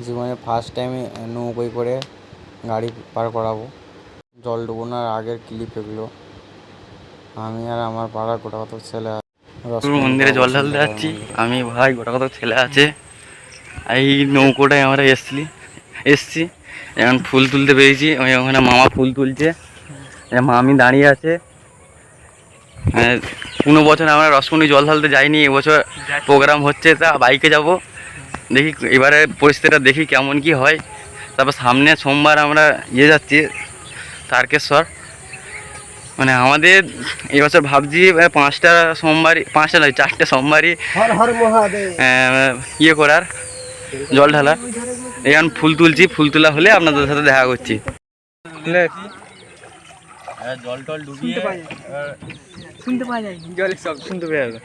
জীবনে ফার্স্ট টাইমে নৌকোয় করে গাড়ি পার করাবো। জল ডুবোনোর আগের ক্লিপ এগুলো। আমি আর আমার পাড়ার গোটা কত ছেলে মন্দিরে জল ঢালতে যাচ্ছি। আমি ভাই গোটা কত ছেলে আছে। এই নৌকোটায় আমরা এসছি এসছি এখন ফুল তুলতে পেরেছি। ওই ওখানে মামা ফুল তুলছে। মামি দাঁড়িয়ে আছে। হ্যাঁ, কোনো বছর আমরা রসমণি জল ঢালতে যাইনি। এবছর প্রোগ্রাম হচ্ছে তা বাইকে যাব। দেখি এবারে পরিস্থিতিটা দেখি কেমন কি হয়। তারপর সামনে সোমবার আমরা ইয়ে যাচ্ছি তারকেশ্বর। মানে আমাদের এবছর ভাবছি পাঁচটা সোমবারই পাঁচটা নয় চারটে সোমবারই হর হর মহাদেব। আহ, ইয়ে করার জল ঢালা এখন ফুল তুলছি ফুল তোলা হলে আপনাদের সাথে দেখা করছি। জল টল ডুবিয়ে শুনতে পাওয়া যায় জলের সব শুনতে পাওয়া যাবে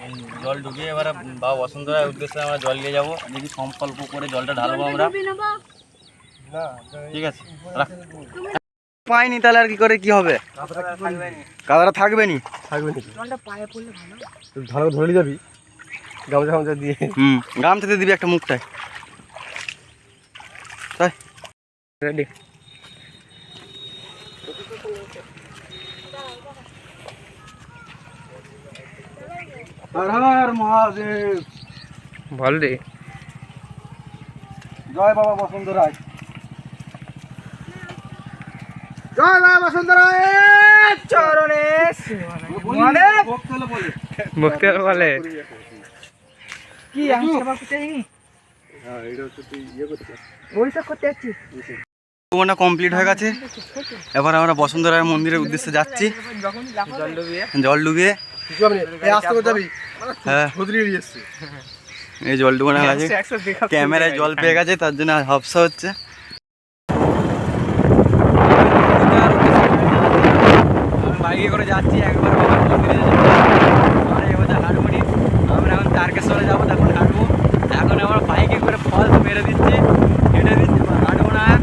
জল ডুবিয়ে এবার বাবা বসন্ত রায়ের উদ্দেশ্যে আমরা জল নিয়ে যাব। দেখি সংকল্প করে জলটা ঢালবো আমরা। ঠিক আছে রাখ। পাইনি তাহলে আর কি করে কি হবে? কাদারা থাকবে নি। থাকবে ভালো। করে ধরে যাবি গামছা গামছা দিয়ে। হুম গামছাতে দিবি একটা মুখটায়। তাই। রেডি হর হর মহাদেব। বল রে জয় বাবা বসন্ত রায়। জয় বাবা বসন্ত রায়। চরণে মহাদেব ভক্তি বলে। কি আমি সেবা করতে যাই করতে। কমপ্লিট হয়ে গেছে। এবার আমরা বসন্ত রায়ের মন্দিরের উদ্দেশ্যে যাচ্ছি। জল ডুবিয়ে জল ডুবিয়ে। আস্তে করে যাবি। হ্যাঁ। ধুদরি এড়িয়ে এসছে এই জল ডুবানো আছে ক্যামেরায় জল পেয়ে গেছে তার জন্য হাফসা হচ্ছে। বাইকে করে যাচ্ছি একবার বাবার মন্দিরে আর এবছর হাঁটবো নি আমরা এখন তারকেশ্বরে যাব তখন হাঁটবো এখন আমরা বাইকে করে ফলস মেরে দিচ্ছি হেঁটে দিচ্ছি হাঁটবো না আর।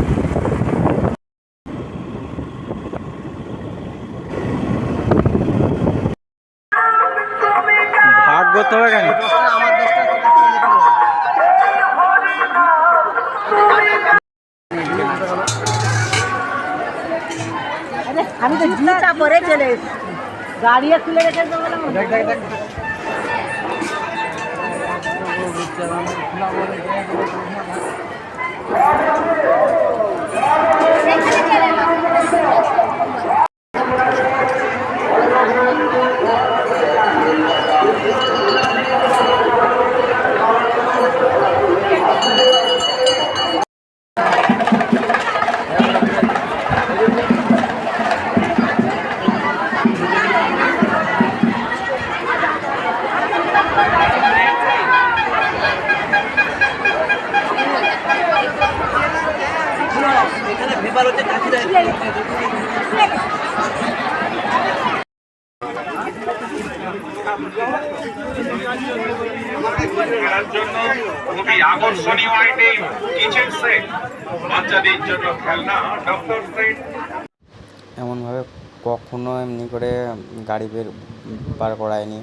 ভাগ করতে হবে কেন? আমি তো জুতা পরে চলে এসেছি। গাড়ি খুলে রেখে দেবো দেখ দেখ খেলার জন্য খুবই আকর্ষণীয় আইটেম কিচেন সেট। বাচ্চাদের জন্য খেলনা ডক্টর সেট। এমনভাবে কখনো এমনি করে গাড়ি বের পার করায়নি।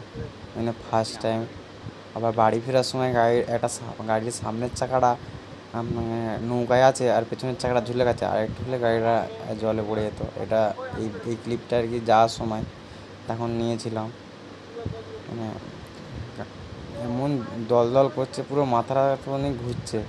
মানে ফার্স্ট টাইম আবার বাড়ি ফেরার সময় গাড়ির একটা সা- গাড়ির সামনের চাকাটা নৌকায় আছে আর পেছনের চাকাটা ঝুলে গেছে, আর একটু হলে গাড়িটা জলে পড়ে যেত। এটা এই এই ক্লিপটা আর কি যাওয়ার সময় তখন নিয়েছিলাম। মানে এমন দল দল করছে, পুরো মাথাটা অনেক ঘুরছে।